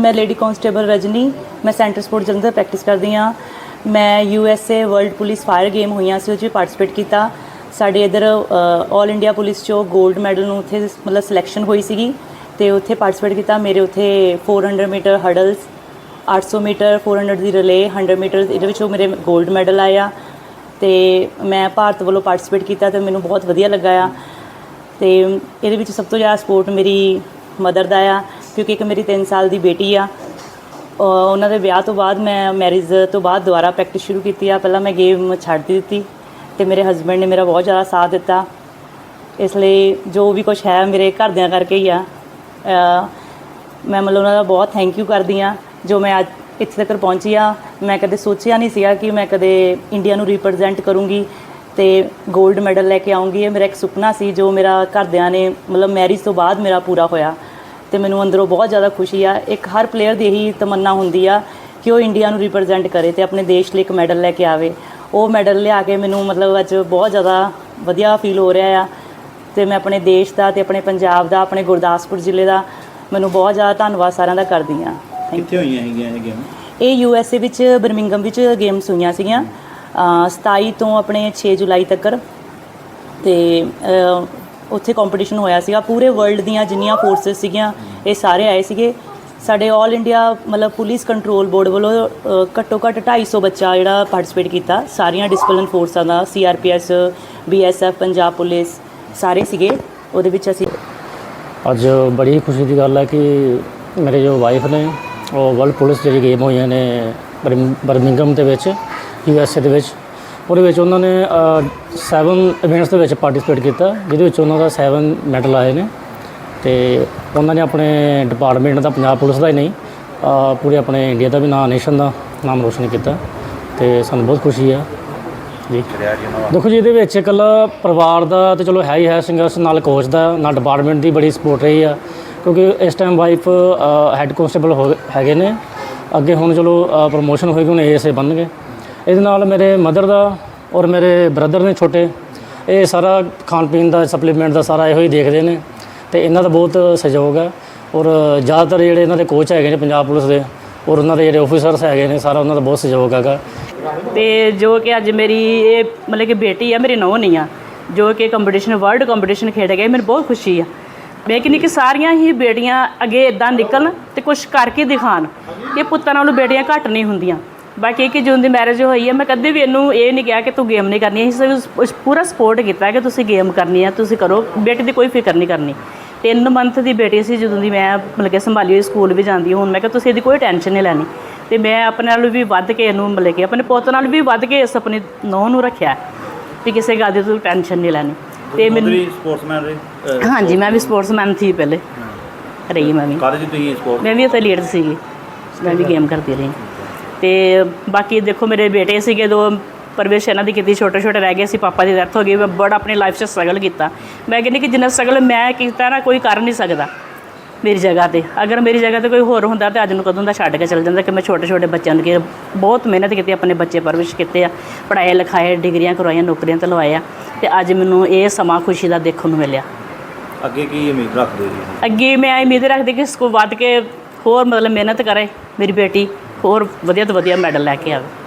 ਮੈਂ lady constable Rajni, ਮੈਂ centre support Jalandhar practice ਕਰਦੀ ਆ ਮੈਂ U S A world police fire game ਹੋਈਆਂ ਸੀ ਉਹ 'ਚ ਵੀ ਪਾਰਟਿਸਿਪੇਟ ਕੀਤਾ। ਸਾਡੇ ਇਧਰ 올 ਇੰਡੀਆ ਪੁਲਿਸ 'ਚੋਂ ਗੋਲਡ ਮੈਡਲ ਨੂੰ ਉੱਥੇ ਮਤਲਬ ਸਿਲੈਕਸ਼ਨ ਹੋਈ ਸੀਗੀ ਤੇ ਉੱਥੇ ਪਾਰਟਿਸਿਪੇਟ ਕੀਤਾ। ਮੇਰੇ ਉੱਥੇ 400 ਮੀਟਰ ਹਰਡਲਸ 800 ਮੀਟਰ 400 ਦੀ ਰਿਲੇ 100 ਮੀਟਰ ਇਹਦੇ ਵਿੱਚੋਂ ਮੇਰੇ ਗੋਲਡ ਮੈਡਲ ਆਇਆ ਤੇ ਮੈਂ ਭਾਰਤ ਵੱਲੋਂ ਪਾਰਟਿਸਿਪੇਟ ਕੀਤਾ ਤੇ ਮੈਨੂੰ ਬਹੁਤ ਵਧੀਆ ਲੱਗਾ ਆ। ਤੇ ਇਹਦੇ ਵਿੱਚ ਸਭ ਤੋਂ ਜ਼ਿਆਦਾ ਸਪੋਰਟ ਮੇਰੀ ਮਦਰ ਦਾ ਆ। ਕਿਉਂਕਿ ਇੱਕ ਮੇਰੀ 3 ਸਾਲ ਦੀ ਬੇਟੀ ਆ। ਉਹਨਾਂ ਦੇ ਵਿਆਹ ਤੋਂ ਬਾਅਦ ਮੈਂ ਮੈਰਿਜ ਤੋਂ ਬਾਅਦ ਦੁਬਾਰਾ ਪ੍ਰੈਕਟਿਸ ਸ਼ੁਰੂ ਕੀਤੀ ਆ। ਪਹਿਲਾਂ ਮੈਂ ਗੇਮ ਛੱਡ ਦਿੱਤੀ ਤੇ ਮੇਰੇ ਹਸਬੰਡ ਨੇ ਮੇਰਾ ਬਹੁਤ ਜ਼ਿਆਦਾ ਸਾਥ ਦਿੱਤਾ। ਇਸ ਲਈ ਜੋ ਵੀ ਕੁਝ ਹੈ ਮੇਰੇ ਘਰਦਿਆਂ ਕਰਕੇ ਹੀ ਆ। ਮੈਂ ਮਤਲਬ ਉਹਨਾਂ ਦਾ ਬਹੁਤ ਥੈਂਕ ਯੂ ਕਰਦੀ ਆ। ਜੋ ਮੈਂ ਅੱਜ ਇੱਥੇ ਤੱਕ ਪਹੁੰਚੀ ਆ, ਮੈਂ ਕਦੇ ਸੋਚਿਆ ਨਹੀਂ ਸੀਗਾ ਕਿ ਮੈਂ ਕਦੇ ਇੰਡੀਆ ਨੂੰ ਰਿਪਰੈਜ਼ੈਂਟ ਕਰੂੰਗੀ ਤੇ 골ਡ ਮੈਡਲ ਲੈ ਕੇ ਆਉਂਗੀ। ਇਹ ਮੇਰਾ ਇੱਕ ਸੁਪਨਾ ਸੀ ਜੋ ਮੇਰਾ ਘਰਦਿਆਂ ਨੇ ਮਤਲਬ ਮੈਰਿਜ ਤੋਂ ਬਾਅਦ ਮੇਰਾ ਪੂਰਾ ਹੋਇਆ। ਤੇ ਮੈਨੂੰ ਅੰਦਰੋਂ ਬਹੁਤ ਜ਼ਿਆਦਾ ਖੁਸ਼ੀ ਆ। ਇੱਕ ਹਰ ਪਲੇਅਰ ਦੀ ਇਹੀ ਤਮੰਨਾ ਹੁੰਦੀ ਆ ਕਿ ਉਹ ਇੰਡੀਆ ਨੂੰ ਰਿਪਰੈਜ਼ੈਂਟ ਕਰੇ ਤੇ ਆਪਣੇ ਦੇਸ਼ ਲਈ ਇੱਕ ਮੈਡਲ ਲੈ ਕੇ ਆਵੇ। ਉਹ ਮੈਡਲ ਲਿਆ ਕੇ ਮੈਨੂੰ ਮਤਲਬ ਅੱਜ ਬਹੁਤ ਜ਼ਿਆਦਾ ਵਧੀਆ ਫੀਲ ਹੋ ਰਿਹਾ ਆ। ਤੇ ਮੈਂ ਆਪਣੇ ਦੇਸ਼ ਦਾ ਤੇ ਆਪਣੇ ਪੰਜਾਬ ਦਾ ਆਪਣੇ ਗੁਰਦਾਸਪੁਰ ਜ਼ਿਲ੍ਹੇ ਦਾ ਮੈਨੂੰ ਬਹੁਤ ਜ਼ਿਆਦਾ ਧੰਨਵਾਦ ਸਾਰਿਆਂ ਦਾ ਕਰਦੀ ਆ। ਕਿੱਥੇ ਹੋਈਆਂ ਹੈਗੀਆਂ ਇਹ ਗੇਮ ਇਹ ਯੂ ਐਸ ਏ ਵਿੱਚ ਬਰਮਿੰਗਮ ਵਿੱਚ ਗੇਮਸ ਹੋਈਆਂ ਸੀਗੀਆਂ। ਅ, 27 ਤੋਂ ਆਪਣੇ 6 ਜੁਲਾਈ ਤੱਕ ਤੇ ਉੱਥੇ ਕੰਪੀਟੀਸ਼ਨ ਹੋਇਆ ਸੀਗਾ। ਪੂਰੇ ਵਰਲਡ ਦੀਆਂ ਜਿੰਨੀਆਂ ਫੋਰਸਸ ਸੀਗੀਆਂ ਇਹ ਸਾਰੇ ਆਏ ਸੀਗੇ। ਸਾਡੇ 올 ਇੰਡੀਆ ਮਤਲਬ ਪੁਲਿਸ ਕੰਟਰੋਲ ਬੋਰਡ ਵੱਲੋਂ ਅ, ਘੱਟੋ ਘੱਟ 250 ਬੱਚਾ ਜਿਹੜਾ ਪਾਰਟਿਸਿਪੇਟ ਕੀਤਾ। ਸਾਰੀਆਂ ਡਿਸਪਲਿਨ ਫੋਰਸਾਂ ਦਾ ਸੀਆਰਪੀਐਸ ਬੀਐਸਐਫ ਪੰਜਾਬ ਪੁਲਿਸ ਸਾਰੇ ਸੀਗੇ। ਉਹਦੇ ਵਿੱਚ ਅਸੀਂ ਅੱਜ ਬੜੀ ਖੁਸ਼ੀ ਦੀ ਗੱਲ ਹੈ ਕਿ ਮੇਰੇ ਜੋ ਵਾਈਫ ਨੇ ਉਹ ਵਰਲਡ ਪੁਲਿਸ ਜਿਹੜੀ ਗੇਮ ਹੋਈਆਂ ਨੇ ਬਰਮ- ਬਰਮਿੰਗਮ ਦੇ ਵਿੱਚ ਯੂ ਐਸ ਏ ਦੇ ਵਿੱਚ। ਉਹਦੇ ਵਿੱਚ ਉਹਨਾਂ ਨੇ 7 ਇਵੈਂਟਸ ਦੇ ਵਿੱਚ ਪਾਰਟਿਸਿਪੇਟ ਕੀਤਾ, ਜਿਹਦੇ ਵਿੱਚ ਉਹਨਾਂ ਦਾ 7 ਮੈਡਲ ਆਏ ਨੇ। ਤੇ ਉਹਨਾਂ ਨੇ ਆਪਣੇ ਡਿਪਾਰਟਮੈਂਟ ਦਾ, ਪੰਜਾਬ ਪੁਲਿਸ ਦਾ ਹੀ ਨਹੀਂ ਪੂਰੇ ਆਪਣੇ ਇੰਡੀਆ ਦਾ ਵੀ ਨਾਮ ਨੇਸ਼ਨ ਦਾ ਨਾਮ ਰੋਸ਼ਨ ਕੀਤਾ। ਤੇ ਸਾਨੂੰ ਬਹੁਤ ਖੁਸ਼ੀ ਆ। ਜੀ। ਦੇਖੋ ਜੀ, ਇਹਦੇ ਵਿੱਚ ਇਕੱਲਾ ਪਰਿਵਾਰ ਦਾ ਤੇ ਚਲੋ ਹੈ ਹੀ ਹੈ, ਸੰਘਰਸ਼, ਨਾਲ ਕੋਚ ਦਾ, ਨਾਲ ਡਿਪਾਰਟਮੈਂਟ ਦੀ ਬੜੀ ਸਪੋਰਟ ਰਹੀ ਆ। ਕਿਉਂਕਿ ਇਸ ਟਾਈਮ ਵਾਈਫ ਹੈੱਡ ਕਨਸਟੇਬਲ ਹੋ, ਹੈਗੇ ਨੇ। ਅੱਗੇ ਹੁਣ ਚਲੋ ਪ੍ਰੋਮੋਸ਼ਨ ਹੋਏਗੀ, ਹੁਣ ਏਐਸਏ ਬਣਨਗੇ। ਇਹਦੇ ਨਾਲ ਮੇਰੇ ਮਦਰ ਦਾ ਔਰ ਮੇਰੇ ਬ੍ਰਦਰ ਨੇ ਛੋਟੇ, ਇਹ ਸਾਰਾ ਖਾਣ ਪੀਣ ਦਾ ਸਪਲੀਮੈਂਟ ਦਾ ਸਾਰਾ ਇਹੋ ਹੀ ਦੇਖਦੇ ਨੇ ਤੇ ਇਹਨਾਂ ਦਾ ਬਹੁਤ ਸਹਿਯੋਗ ਹੈ ਔਰ ਜ਼ਿਆਦਾਤਰ ਜਿਹੜੇ ਇਹਨਾਂ ਦੇ ਕੋਚ ਹੈਗੇ ਨੇ ਪੰਜਾਬ ਪੁਲਿਸ ਦੇ ਔਰ ਉਹਨਾਂ ਦੇ ਜਿਹੜੇ ਆਫੀਸਰਸ ਹੈਗੇ ਨੇ ਸਾਰਾ ਉਹਨਾਂ ਦਾ ਬਹੁਤ ਸਹਿਯੋਗ ਹੈਗਾ। ਤੇ ਜੋ ਕਿ ਅੱਜ ਮੇਰੀ ਇਹ ਮਤਲਬ ਕਿ ਬੇਟੀ ਆ, ਮੇਰੀ ਨੂੰਹ ਨਹੀਂ ਆ, ਜੋ ਕਿ ਕੰਪੀਟੀਸ਼ਨ ਵਰਲਡ ਕੰਪੀਟੀਸ਼ਨ ਖੇਡ ਗਏ ਮੈਨੂੰ ਬਹੁਤ ਖੁਸ਼ੀ ਆ। ਮੈਂ ਕਿੰਨੀ ਕਿ ਸਾਰੀਆਂ ਹੀ ਬੇਟੀਆਂ ਅੱਗੇ ਇਦਾਂ ਨਿਕਲਣ ਤੇ ਕੁਝ ਕਰਕੇ ਦਿਖਾਣ ਕਿ ਪੁੱਤਾਂ ਨਾਲੋਂ ਬੇਟੀਆਂ ਘੱਟ ਨਹੀਂ ਹੁੰਦੀਆਂ। ਬਾਕੀ ਕਿ ਜੂਨ ਦੀ ਮੈਰਿਜ ਹੋਈ ਹੈ ਮੈਂ ਕਦੇ ਵੀ ਇਹਨੂੰ ਇਹ ਨਹੀਂ ਕਿਹਾ ਕਿ ਤੂੰ ਗੇਮ ਨਹੀਂ ਕਰਨੀ। ਅਸੀਂ ਪੂਰਾ ਸਪੋਰਟ ਕੀਤਾ ਕਿ ਤੁਸੀਂ ਗੇਮ ਕਰਨੀ ਹੈ ਤੁਸੀਂ ਕਰੋ। ਬੇਟੀ ਦੀ ਕੋਈ ਫਿਕਰ ਨਹੀਂ ਕਰਨੀ। 3 ਮੰਥ ਦੀ ਬੇਟੀ ਸੀ ਜਦੋਂ ਦੀ ਮੈਂ ਮਤਲਬ ਕਿ ਸੰਭਾਲੀ ਹੋਈ ਸਕੂਲ ਵੀ ਜਾਂਦੀ। ਹੁਣ ਮੈਂ ਕਿਹਾ ਤੁਸੀਂ ਇਹਦੀ ਕੋਈ ਟੈਨਸ਼ਨ ਨਹੀਂ ਲੈਣੀ। ਤੇ ਮੈਂ ਆਪਣੇ ਨਾਲ ਵੀ ਵੱਧ ਕੇ ਇਹਨੂੰ ਮਤਲਬ ਕਿ ਆਪਣੇ ਪੁੱਤ ਨਾਲ ਵੀ ਵੱਧ ਕੇ ਇਸ ਆਪਣੀ ਨੂੰਹ ਨੂੰ ਰੱਖਿਆ ਵੀ ਕਿਸੇ ਗੱਲ ਦੀ ਤੂੰ ਟੈਨਸ਼ਨ ਨਹੀਂ ਲੈਣੀ। ਤੇ ਮੈਨੂੰ ਵੀ ਸਪੋਰਟਸਮੈਨ ਰਹੇ? ਹਾਂਜੀ ਮੈਂ ਵੀ ਸਪੋਰਟਸਮੈਨ ਸੀ ਪਹਿਲੇ। ਰਹੀ ਮੈਂ ਵੀ। ਚ ਤੁਸੀਂ ਸਪੋਰਟ ਮੈਂ ਵੀ ਉੱਥੇ ਲੀਡਰ ਸੀਗੀ। ਮੈਂ ਵੀ ਗੇਮ ਕਰਦੀ ਰਹੀ। ਤੇ ਬਾਕੀ ਦੇਖੋ ਮੇਰੇ ਬੇਟੇ ਸੀਗੇ ਦੋ ਪਰਵਿਸ਼ ਇਹਨਾਂ ਦੀ ਕੀਤੀ ਛੋਟੇ ਛੋਟੇ ਰਹਿ ਗਏ ਸੀ ਪਾਪਾ ਦੀ ਡੈਥ ਹੋ ਗਈ ਮੈਂ ਬੜਾ ਆਪਣੀ ਲਾਈਫ 'ਚ ਸਟਰਗਲ ਕੀਤਾ। ਮੈਂ ਕਹਿੰਦੀ ਕਿ ਜਿੰਨਾ ਸਟਰਗਲ ਮੈਂ ਕੀਤਾ ਨਾ ਕੋਈ ਕਰ ਨਹੀਂ ਸਕਦਾ ਮੇਰੀ ਜਗ੍ਹਾ ਤੇ। ਅਗਰ ਮੇਰੀ ਜਗ੍ਹਾ ਤੇ ਕੋਈ ਹੋਰ ਹੁੰਦਾ ਤੇ ਅੱਜ ਨੂੰ ਕਦੋਂ ਦਾ ਛੱਡ ਕੇ ਚਲ ਜਾਂਦਾ ਕਿ ਮੈਂ ਛੋਟੇ ਛੋਟੇ ਬੱਚਿਆਂ ਨੂੰ ਕਿ ਬਹੁਤ ਮਿਹਨਤ ਕੀਤੀ ਆਪਣੇ ਬੱਚੇ ਪਰਵਿਸ਼ ਕੀਤੇ ਆ ਪੜ੍ਹਾਏ ਲਿਖਾਏ ਡਿਗਰੀਆਂ ਕਰਵਾਈਆਂ ਨੌਕਰੀਆਂ ਤੇ ਲਵਾਏ ਆ ਤੇ ਅੱਜ ਮੈਨੂੰ ਇਹ ਸਮਾਂ ਖੁਸ਼ੀ ਦਾ ਦੇਖਣ ਨੂੰ ਮਿਲਿਆ। ਅੱਗੇ ਕੀ ਉਮੀਦ ਰੱਖਦੇ ਜੀ? ਅੱਗੇ ਮੈਂ ਇਹ ਉਮੀਦ ਰੱਖਦੀ ਕਿ ਕੋ ਵੱਧ ਕੇ ਹੋਰ ਮਤਲਬ ਮਿਹਨਤ ਕਰੇ ਮੇਰੀ ਬੇਟੀ। ਹੋਰ ਵਧੀਆ ਤੋਂ ਵਧੀਆ ਮੈਡਲ ਲੈ ਕੇ ਆਵੇ।